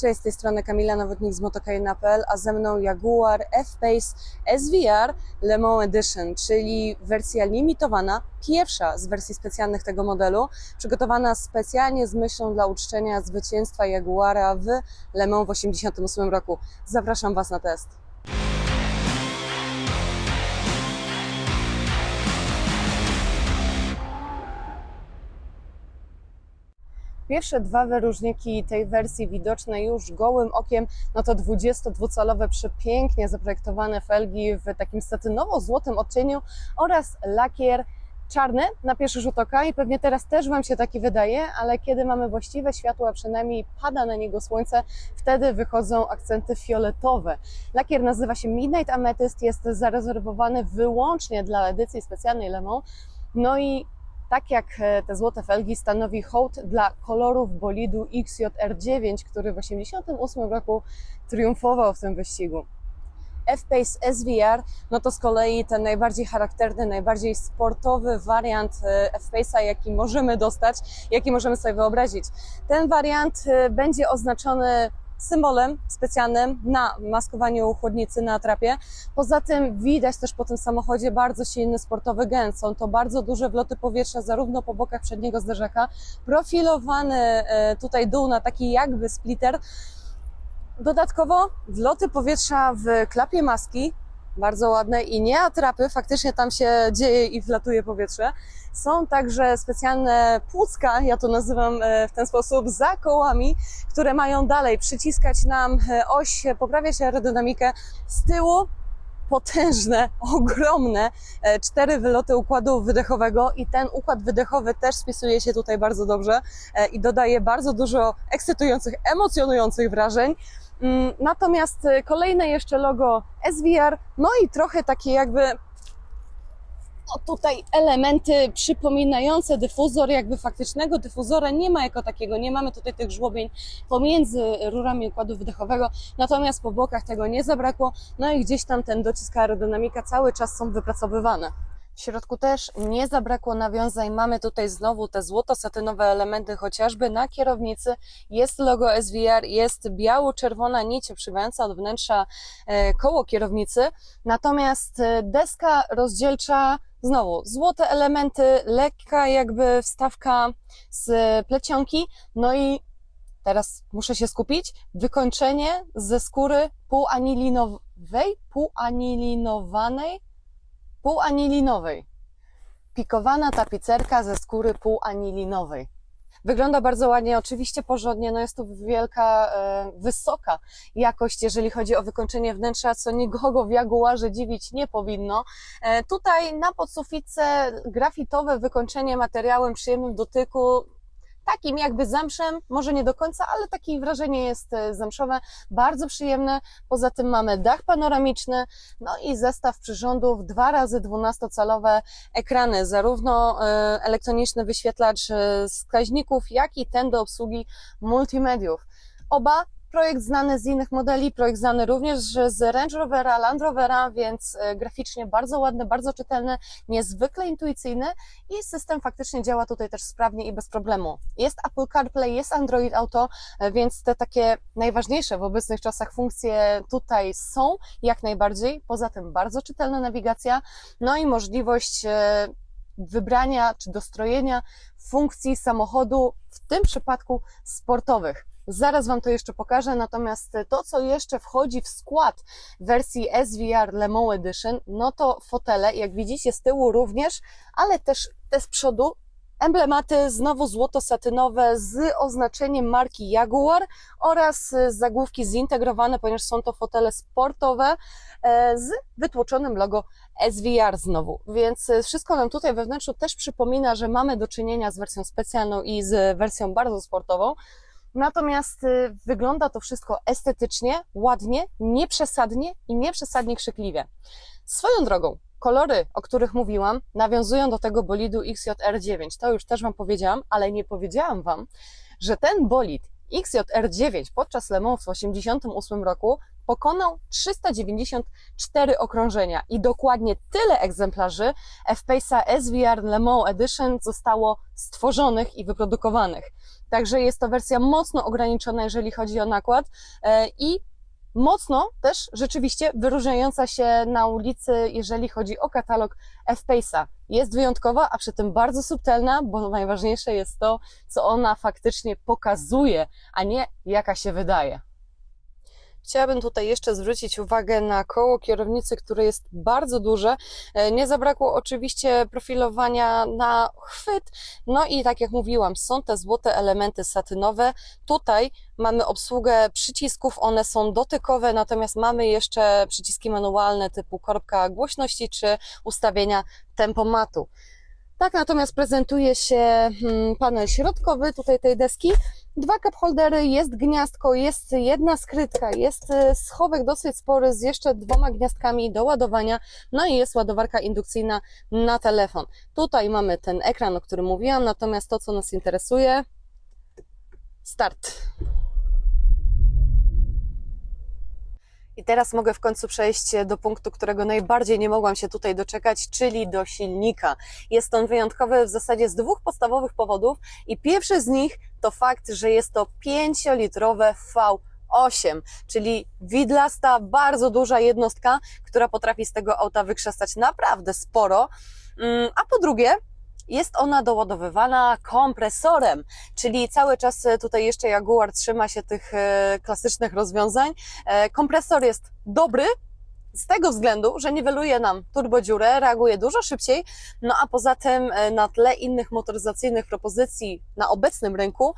Cześć, z tej strony Kamila Nowotnik z motokajna.pl, a ze mną Jaguar F-Pace SVR Le Mans Edition, czyli wersja limitowana, pierwsza z wersji specjalnych tego modelu, przygotowana specjalnie z myślą dla uczczenia zwycięstwa Jaguara w Le Mans w 1988 roku. Zapraszam Was na test. Pierwsze dwa wyróżniki tej wersji widoczne już gołym okiem, no to 22-calowe przepięknie zaprojektowane felgi w takim satynowo-złotym odcieniu oraz lakier czarny na pierwszy rzut oka i pewnie teraz też Wam się taki wydaje, ale kiedy mamy właściwe światło, a przynajmniej pada na niego słońce, wtedy wychodzą akcenty fioletowe. Lakier nazywa się Midnight Amethyst, jest zarezerwowany wyłącznie dla edycji specjalnej Le Mans. No i tak jak e, te złote felgi stanowi hołd dla kolorów bolidu XJR9, który w 1988 roku triumfował w tym wyścigu. F-Pace SVR, no to z kolei ten najbardziej charakterny, najbardziej sportowy wariant e, F-Pace'a, jaki możemy dostać, jaki możemy sobie wyobrazić. Ten wariant e, będzie oznaczony symbolem specjalnym na maskowaniu chłodnicy na atrapie. Poza tym widać też po tym samochodzie bardzo silny sportowy gen. Są to bardzo duże wloty powietrza, zarówno po bokach przedniego zderzaka, profilowany e, tutaj dół na taki jakby splitter. Dodatkowo wloty powietrza w klapie maski, bardzo ładne i nie atrapy, faktycznie tam się dzieje i wlatuje powietrze. Są także specjalne płucka, ja to nazywam e, w ten sposób, za kołami, które mają dalej przyciskać nam e, oś, poprawiać aerodynamikę z tyłu. Potężne, ogromne e, cztery wyloty układu wydechowego i ten układ wydechowy też spisuje się tutaj bardzo dobrze i dodaje bardzo dużo ekscytujących, emocjonujących wrażeń. Mm, Natomiast e, kolejne jeszcze logo SVR, no i trochę takie jakby no tutaj elementy przypominające dyfuzor, jakby faktycznego dyfuzora nie ma jako takiego, nie mamy tutaj tych żłobień pomiędzy rurami układu wydechowego, natomiast po bokach tego nie zabrakło, no i gdzieś tam ten docisk aerodynamika cały czas są wypracowywane. W środku też nie zabrakło nawiązań. Mamy tutaj znowu te złoto-satynowe elementy, chociażby na kierownicy. Jest logo SVR, jest biało-czerwona nić przybywająca od wnętrza e, koło kierownicy. Natomiast e, deska rozdzielcza, znowu złote elementy, lekka jakby wstawka z plecionki. No i teraz muszę się skupić. Wykończenie ze skóry półanilinowej, półanilinowanej półanilinowej. Pikowana tapicerka ze skóry półanilinowej. Wygląda bardzo ładnie, oczywiście porządnie, no jest to wielka, e, wysoka jakość, jeżeli chodzi o wykończenie wnętrza, co nikogo w Jaguarze dziwić nie powinno. E, tutaj na podsufice grafitowe wykończenie materiałem przyjemnym dotyku, takim jakby zamszem, może nie do końca, ale takie wrażenie jest e, zamszowe, bardzo przyjemne. Poza tym mamy dach panoramiczny, no i zestaw przyrządów, dwa razy 12-calowe ekrany, zarówno e, elektroniczny wyświetlacz e, wskaźników, jak i ten do obsługi multimediów. Oba Projekt znany z innych modeli, projekt znany również z Range Rovera, Land Rovera, więc e, graficznie bardzo ładny, bardzo czytelny, niezwykle intuicyjny i system faktycznie działa tutaj też sprawnie i bez problemu. Jest Apple CarPlay, jest Android Auto, e, więc te takie najważniejsze w obecnych czasach funkcje tutaj są jak najbardziej. Poza tym bardzo czytelna nawigacja, no i możliwość e, wybrania czy dostrojenia funkcji samochodu, w tym przypadku sportowych. Zaraz Wam to jeszcze pokażę, natomiast to, co jeszcze wchodzi w skład wersji SVR Le Mans Edition, no to fotele, jak widzicie z tyłu również, ale też te z przodu, emblematy znowu złoto-satynowe z oznaczeniem marki Jaguar oraz zagłówki zintegrowane, ponieważ są to fotele sportowe e, z wytłoczonym logo SVR znowu, więc wszystko nam tutaj we wnętrzu też przypomina, że mamy do czynienia z wersją specjalną i z wersją bardzo sportową. Natomiast y, wygląda to wszystko estetycznie, ładnie, nieprzesadnie i nieprzesadnie krzykliwie. Swoją drogą, kolory, o których mówiłam, nawiązują do tego bolidu XJR9. To już też Wam powiedziałam, ale nie powiedziałam Wam, że ten bolid XJR9 podczas Le Mans w 1988 roku pokonał 394 okrążenia i dokładnie tyle egzemplarzy F-Pace'a SVR Le Mans Edition zostało stworzonych i wyprodukowanych. Także jest to wersja mocno ograniczona, jeżeli chodzi o nakład e, i mocno też rzeczywiście wyróżniająca się na ulicy, jeżeli chodzi o katalog F-Pace'a. Jest wyjątkowa, a przy tym bardzo subtelna, bo najważniejsze jest to, co ona faktycznie pokazuje, a nie jaka się wydaje. Chciałabym tutaj jeszcze zwrócić uwagę na koło kierownicy, które jest bardzo duże. E, Nie zabrakło oczywiście profilowania na chwyt. No i tak jak mówiłam, są te złote elementy satynowe. Tutaj mamy obsługę przycisków, one są dotykowe, natomiast mamy jeszcze przyciski manualne typu korbka głośności czy ustawienia tempomatu. Tak natomiast prezentuje się hmm, panel środkowy tutaj tej deski. Dwa cup holdery, jest gniazdko, jest jedna skrytka, jest e, schowek dosyć spory z jeszcze dwoma gniazdkami do ładowania, no i jest ładowarka indukcyjna na telefon. Tutaj mamy ten ekran, o którym mówiłam, natomiast to, co nas interesuje, start. I teraz mogę w końcu przejść do punktu, którego najbardziej nie mogłam się tutaj doczekać, czyli do silnika. Jest on wyjątkowy w zasadzie z dwóch podstawowych powodów i pierwszy z nich to fakt, że jest to 5-litrowe V8, czyli widlasta, bardzo duża jednostka, która potrafi z tego auta wykrzesać naprawdę sporo. Mm, A po drugie, jest ona doładowywana kompresorem, czyli cały czas e, tutaj jeszcze Jaguar trzyma się tych e, klasycznych rozwiązań. E, Kompresor jest dobry, z tego względu, że niweluje nam turbodziurę, reaguje dużo szybciej, no a poza tym na tle innych motoryzacyjnych propozycji na obecnym rynku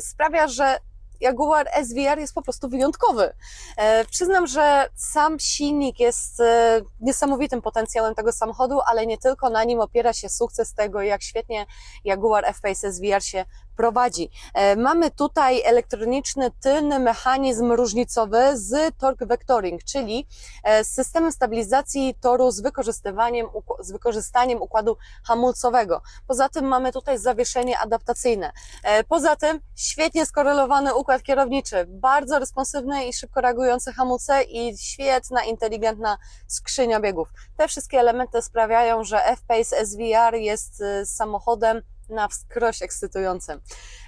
sprawia, że Jaguar SVR jest po prostu wyjątkowy. E, Przyznam, że sam silnik jest e, niesamowitym potencjałem tego samochodu, ale nie tylko na nim opiera się sukces tego, jak świetnie Jaguar F-Pace SVR się prowadzi. E, Mamy tutaj elektroniczny tylny mechanizm różnicowy z torque vectoring, czyli e, z systemem stabilizacji toru z wykorzystywaniem, z wykorzystaniem układu hamulcowego. Poza tym mamy tutaj zawieszenie adaptacyjne. E, Poza tym świetnie skorelowany układ kierowniczy, bardzo responsywny i szybko reagujące hamulce i świetna, inteligentna skrzynia biegów. Te wszystkie elementy sprawiają, że F-Pace SVR jest e, samochodem na wskroś ekscytującym.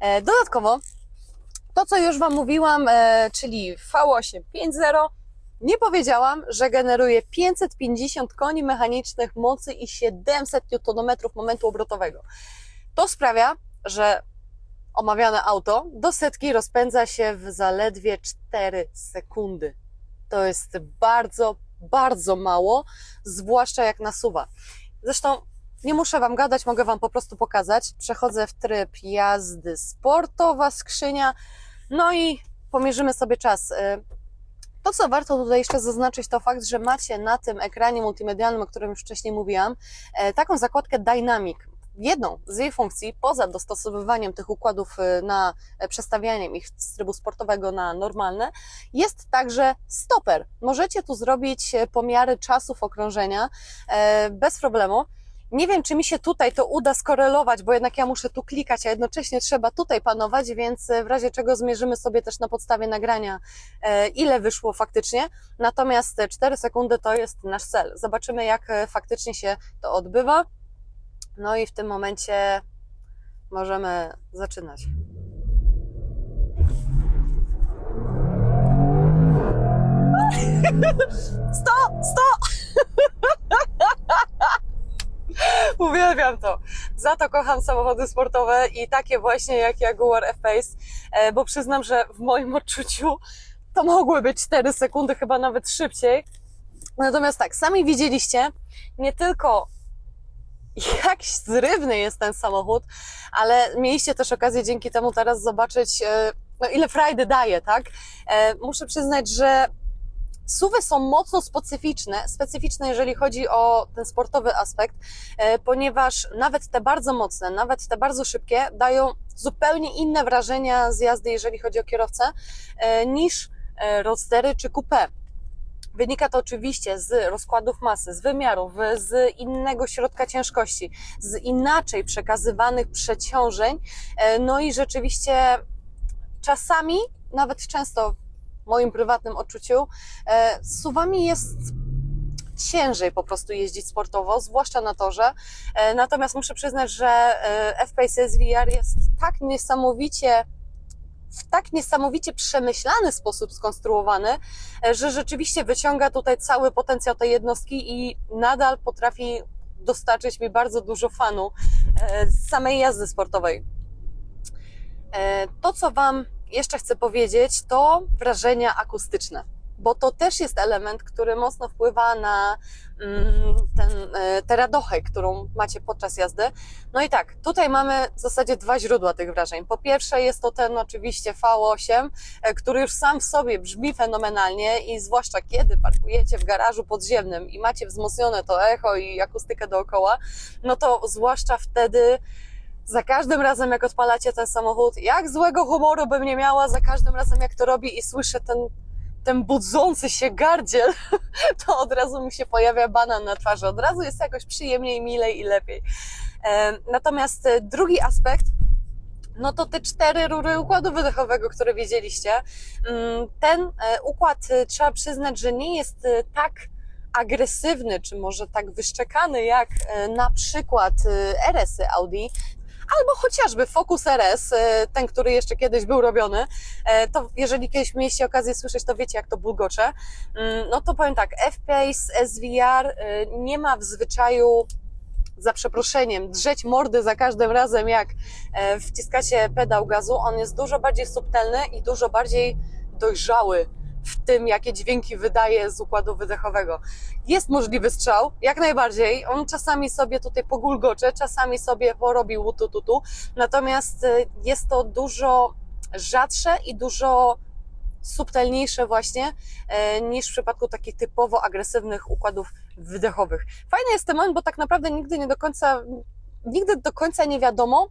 E, Dodatkowo, to co już Wam mówiłam, e, czyli V8 5.0, nie powiedziałam, że generuje 550 koni mechanicznych mocy i 700 Nm momentu obrotowego. To sprawia, że omawiane auto do setki rozpędza się w zaledwie 4 sekundy. To jest bardzo, bardzo mało, zwłaszcza jak nasuwa. Zresztą nie muszę Wam gadać, mogę Wam po prostu pokazać. Przechodzę w tryb jazdy sportowa, skrzynia, no i pomierzymy sobie czas. Y, To, co warto tutaj jeszcze zaznaczyć, to fakt, że macie na tym ekranie multimedialnym, o którym już wcześniej mówiłam, e, taką zakładkę Dynamic. Jedną z jej funkcji, poza dostosowywaniem tych układów y, na e, przestawianiem ich z trybu sportowego na normalne, jest także stoper. Możecie tu zrobić e, pomiary czasów okrążenia bez problemu. Nie wiem, czy mi się tutaj to uda skorelować, bo jednak ja muszę tu klikać, a jednocześnie trzeba tutaj panować, więc w razie czego zmierzymy sobie też na podstawie nagrania, e, ile wyszło faktycznie. Natomiast te 4 sekundy to jest nasz cel. Zobaczymy, jak e, faktycznie się to odbywa. No i w tym momencie możemy zaczynać. Sto! Sto! Uwielbiam to. Za to kocham samochody sportowe i takie właśnie jak Jaguar F-Pace, e, bo przyznam, że w moim odczuciu to mogły być 4 sekundy, chyba nawet szybciej. Natomiast tak, sami widzieliście nie tylko jak zrywny jest ten samochód, ale mieliście też okazję dzięki temu teraz zobaczyć, e, no ile frajdy daje, tak? E, Muszę przyznać, że Suwy są mocno specyficzne, specyficzne jeżeli chodzi o ten sportowy aspekt, e, ponieważ nawet te bardzo mocne, nawet te bardzo szybkie dają zupełnie inne wrażenia z jazdy, jeżeli chodzi o kierowcę, e, niż e, roadstery czy coupé. Wynika to oczywiście z rozkładów masy, z wymiarów, z innego środka ciężkości, z inaczej przekazywanych przeciążeń, no i rzeczywiście czasami, nawet często moim prywatnym odczuciu, e, z suwami jest ciężej po prostu jeździć sportowo, zwłaszcza na torze. E, Natomiast muszę przyznać, że F-Pace SVR jest tak niesamowicie w tak niesamowicie przemyślany sposób skonstruowany, e, że rzeczywiście wyciąga tutaj cały potencjał tej jednostki i nadal potrafi dostarczyć mi bardzo dużo fanu z samej jazdy sportowej. To, co Wam jeszcze chcę powiedzieć, to wrażenia akustyczne, bo to też jest element, który mocno wpływa na mm, ten, e, tę radochę, którą macie podczas jazdy. No i tak, tutaj mamy w zasadzie dwa źródła tych wrażeń. Po pierwsze jest to ten oczywiście V8, e, który już sam w sobie brzmi fenomenalnie i zwłaszcza kiedy parkujecie w garażu podziemnym i macie wzmocnione to echo i akustykę dookoła, no to zwłaszcza wtedy za każdym razem, jak odpalacie ten samochód, jak złego humoru bym nie miała, za każdym razem, jak to robi i słyszę ten, ten budzący się gardziel, to od razu mi się pojawia banan na twarzy. Od razu jest jakoś przyjemniej, milej i lepiej. Natomiast e, drugi aspekt, no to te cztery rury układu wydechowego, które widzieliście. Mm, Ten e, układ e, trzeba przyznać, że nie jest tak agresywny, czy może tak wyszczekany jak na przykład RS-y Audi, albo chociażby Focus RS, e, ten, który jeszcze kiedyś był robiony, e, to jeżeli kiedyś mieliście okazję słyszeć, to wiecie jak to bulgocze. Mm, No to powiem tak, F-Pace SVR nie ma w zwyczaju za przeproszeniem, drzeć mordy za każdym razem, jak e, wciskacie pedał gazu. On jest dużo bardziej subtelny i dużo bardziej dojrzały w tym, jakie dźwięki wydaje z układu wydechowego. Jest możliwy strzał, jak najbardziej. On czasami sobie tutaj pogulgocze, czasami sobie porobi łutu-tutu. Natomiast e, jest to dużo rzadsze i dużo subtelniejsze właśnie e, niż w przypadku takich typowo agresywnych układów wydechowych. Fajny jest ten moment, bo tak naprawdę nigdy nie do końca, nigdy do końca nie wiadomo,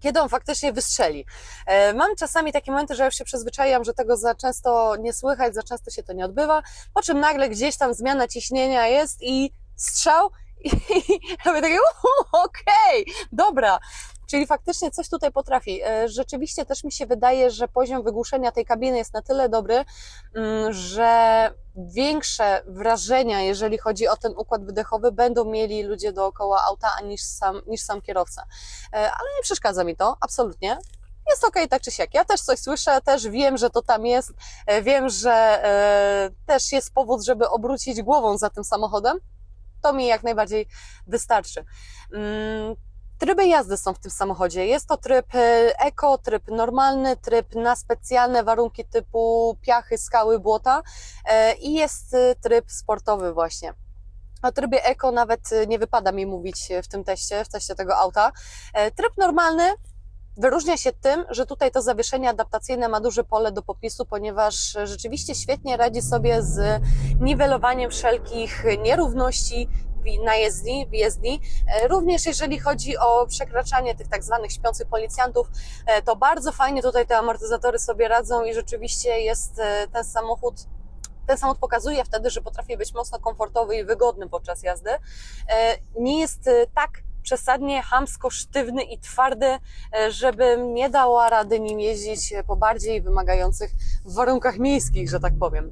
kiedy on faktycznie wystrzeli. E, Mam czasami takie momenty, że już się przyzwyczajam, że tego za często nie słychać, za często się to nie odbywa, po czym nagle gdzieś tam zmiana ciśnienia jest i strzał i robię takie "Uhu, okej, dobra. Czyli faktycznie coś tutaj potrafi. E, Rzeczywiście też mi się wydaje, że poziom wygłuszenia tej kabiny jest na tyle dobry, mm, że większe wrażenia, jeżeli chodzi o ten układ wydechowy, będą mieli ludzie dookoła auta niż sam, niż sam kierowca. E, Ale nie przeszkadza mi to, absolutnie. Jest ok, tak czy siak. Ja też coś słyszę, też wiem, że to tam jest, e, wiem, że e, też jest powód, żeby obrócić głową za tym samochodem. To mi jak najbardziej wystarczy. Mm, Tryby jazdy są w tym samochodzie. Jest to tryb e, eko, tryb normalny, tryb na specjalne warunki typu piachy, skały, błota e, i jest e, tryb sportowy właśnie. O trybie eko nawet nie wypada mi mówić w tym teście, w teście tego auta. Tryb normalny wyróżnia się tym, że tutaj to zawieszenie adaptacyjne ma duże pole do popisu, ponieważ rzeczywiście świetnie radzi sobie z niwelowaniem wszelkich nierówności na jezdni, w jezdni. E, Również jeżeli chodzi o przekraczanie tych tak zwanych śpiących policjantów, e, to bardzo fajnie tutaj te amortyzatory sobie radzą i rzeczywiście jest e, ten samochód ten samochód pokazuje wtedy, że potrafi być mocno komfortowy i wygodny podczas jazdy. Nie jest tak przesadnie hamsko sztywny i twardy, e, żebym nie dała rady nim jeździć po bardziej wymagających warunkach miejskich, że tak powiem.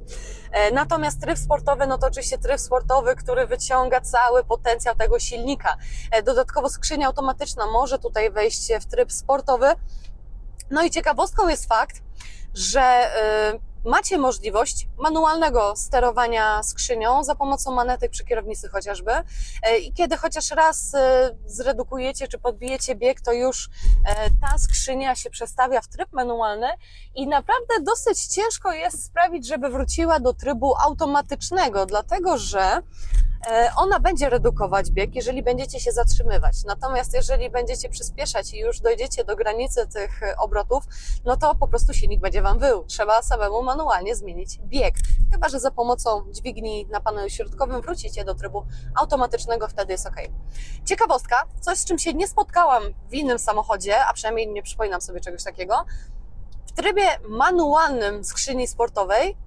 E, Natomiast tryb sportowy, no to oczywiście tryb sportowy, który wyciąga cały potencjał tego silnika. E, Dodatkowo skrzynia automatyczna może tutaj wejść w tryb sportowy. No i ciekawostką jest fakt, że e, macie możliwość manualnego sterowania skrzynią za pomocą manetek przy kierownicy chociażby. E, I kiedy chociaż raz e, zredukujecie czy podbijecie bieg, to już e, ta skrzynia się przestawia w tryb manualny i naprawdę dosyć ciężko jest sprawić, żeby wróciła do trybu automatycznego, dlatego że ona będzie redukować bieg, jeżeli będziecie się zatrzymywać. Natomiast jeżeli będziecie przyspieszać i już dojdziecie do granicy tych e, obrotów, no to po prostu silnik będzie Wam wył. Trzeba samemu manualnie zmienić bieg. Chyba, że za pomocą dźwigni na panelu środkowym wrócicie do trybu automatycznego, wtedy jest ok. Ciekawostka, coś z czym się nie spotkałam w innym samochodzie, a przynajmniej nie przypominam sobie czegoś takiego. W trybie manualnym skrzyni sportowej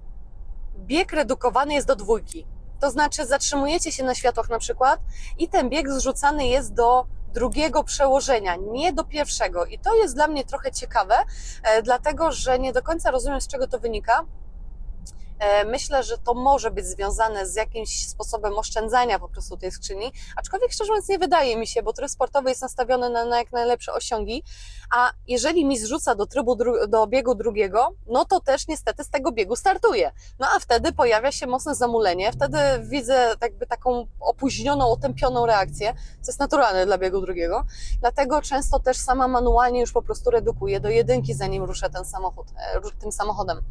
bieg redukowany jest do dwójki. To znaczy zatrzymujecie się na światłach na przykład i ten bieg zrzucany jest do drugiego przełożenia, nie do pierwszego. I to jest dla mnie trochę ciekawe, e, dlatego że nie do końca rozumiem, z czego to wynika. E, Myślę, że to może być związane z jakimś sposobem oszczędzania po prostu tej skrzyni, aczkolwiek szczerze mówiąc nie wydaje mi się, bo tryb sportowy jest nastawiony na, na jak najlepsze osiągi, a jeżeli mi zrzuca do trybu, do biegu drugiego, no to też niestety z tego biegu startuję. No a wtedy pojawia się mocne zamulenie, wtedy widzę jakby taką opóźnioną, otępioną reakcję, co jest naturalne dla biegu drugiego, dlatego często też sama manualnie już po prostu redukuję do jedynki, zanim ruszę ten samochód, e, tym samochodem.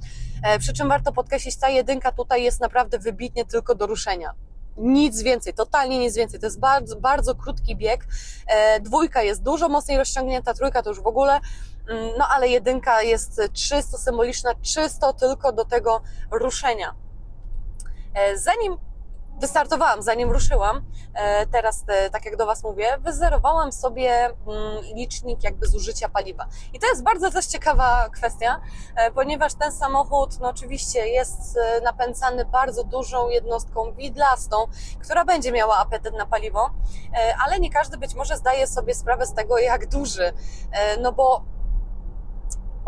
E, Przy czym warto podkreślić, ta jedynka tutaj jest naprawdę wybitnie tylko do ruszenia. Nic więcej, totalnie nic więcej. To jest bardzo, bardzo krótki bieg. E, Dwójka jest dużo mocniej rozciągnięta, trójka to już w ogóle. Mm, No ale jedynka jest czysto symboliczna, czysto tylko do tego ruszenia. E, Zanim wystartowałam, zanim ruszyłam, e, teraz e, tak jak do Was mówię, wyzerowałam sobie mm, licznik jakby zużycia paliwa. I to jest bardzo też ciekawa kwestia, e, ponieważ ten samochód no oczywiście jest napędzany bardzo dużą jednostką widlastą, która będzie miała apetyt na paliwo, ale nie każdy być może zdaje sobie sprawę z tego, jak duży, no bo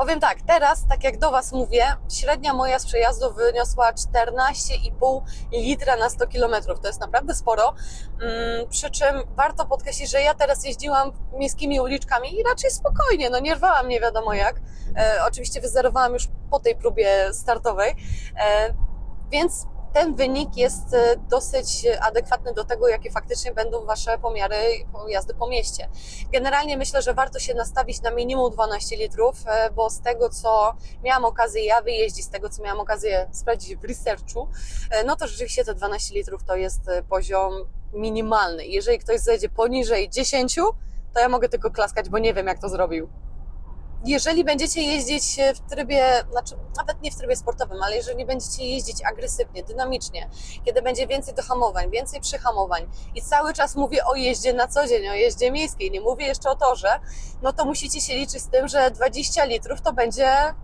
Powiem tak, teraz, tak jak do Was mówię, średnia moja z przejazdu wyniosła 14,5 litra na 100 km. To jest naprawdę sporo. Mm, Przy czym warto podkreślić, że ja teraz jeździłam miejskimi uliczkami i raczej spokojnie, no nie rwałam nie wiadomo jak. E, oczywiście wyzerowałam już po tej próbie startowej, e, więc ten wynik jest e, dosyć adekwatny do tego, jakie faktycznie będą Wasze pomiary jazdy po mieście. Generalnie myślę, że warto się nastawić na minimum 12 litrów, e, bo z tego, co miałam okazję ja wyjeździć, z tego, co miałam okazję sprawdzić w researchu, e, no to rzeczywiście te 12 litrów to jest e, poziom minimalny. Jeżeli ktoś zejdzie poniżej 10, to ja mogę tylko klaskać, bo nie wiem, jak to zrobił. Jeżeli będziecie jeździć w trybie, znaczy nawet nie w trybie sportowym, ale jeżeli będziecie jeździć agresywnie, dynamicznie, kiedy będzie więcej dohamowań, więcej przyhamowań i cały czas mówię o jeździe na co dzień, o jeździe miejskiej, nie mówię jeszcze o torze, no to musicie się liczyć z tym, że 20 litrów to będzie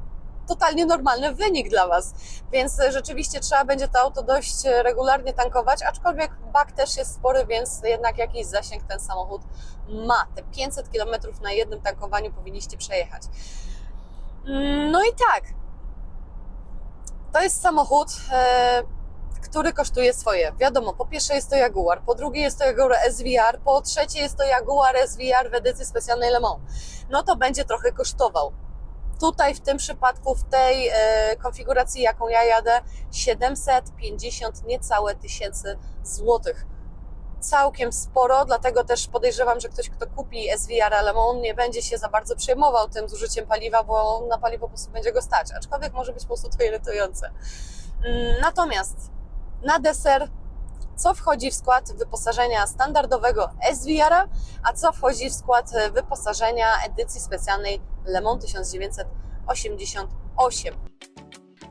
totalnie normalny wynik dla Was. Więc e, rzeczywiście trzeba będzie to auto dość e, regularnie tankować, aczkolwiek bak też jest spory, więc jednak jakiś zasięg ten samochód ma. Te 500 km na jednym tankowaniu powinniście przejechać. Mm, No i tak. To jest samochód, e, który kosztuje swoje. Wiadomo, po pierwsze jest to Jaguar, po drugie jest to Jaguar SVR, po trzecie jest to Jaguar SVR w edycji specjalnej Le Mans. No to będzie trochę kosztował. Tutaj w tym przypadku, w tej e, konfiguracji, jaką ja jadę, 750 niecałe tysięcy złotych. Całkiem sporo, dlatego też podejrzewam, że ktoś, kto kupi SVR Mans, nie będzie się za bardzo przejmował tym zużyciem paliwa, bo na paliwo po prostu będzie go stać. Aczkolwiek może być po prostu to irytujące. Mm, Natomiast na deser, co wchodzi w skład wyposażenia standardowego SVR-a, a co wchodzi w skład e, wyposażenia edycji specjalnej Le Mans 1988.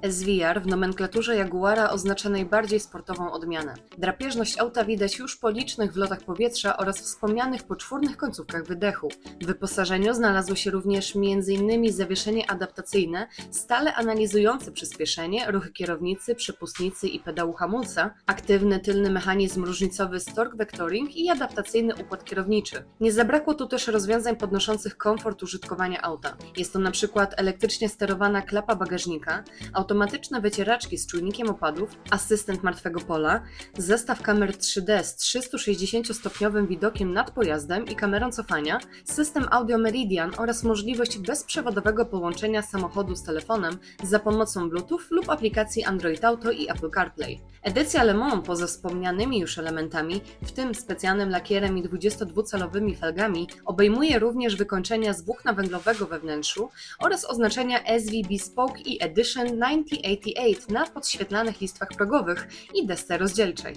SVR w nomenklaturze Jaguara oznacza najbardziej sportową odmianę. Drapieżność auta widać już po licznych wlotach powietrza oraz wspomnianych poczwórnych końcówkach wydechu. W wyposażeniu znalazło się również m.in. zawieszenie adaptacyjne, stale analizujące przyspieszenie, ruchy kierownicy, przepustnicy i pedału hamulca, aktywny tylny mechanizm różnicowy z torque vectoring i adaptacyjny układ kierowniczy. Nie zabrakło tu też rozwiązań podnoszących komfort użytkowania auta. Jest to na przykład elektrycznie sterowana klapa bagażnika, automatyczne wycieraczki z czujnikiem opadów, asystent martwego pola, zestaw kamer 3D z 360-stopniowym widokiem nad pojazdem i kamerą cofania, system Audio Meridian oraz możliwość bezprzewodowego połączenia samochodu z telefonem za pomocą Bluetooth lub aplikacji Android Auto i Apple CarPlay. Edycja Le Mans poza wspomnianymi już elementami, w tym specjalnym lakierem i 22-calowymi felgami, obejmuje również wykończenia z włókna węglowego we wnętrzu oraz oznaczenia SV Bespoke i Edition 9088 na podświetlanych listwach progowych i desce rozdzielczej.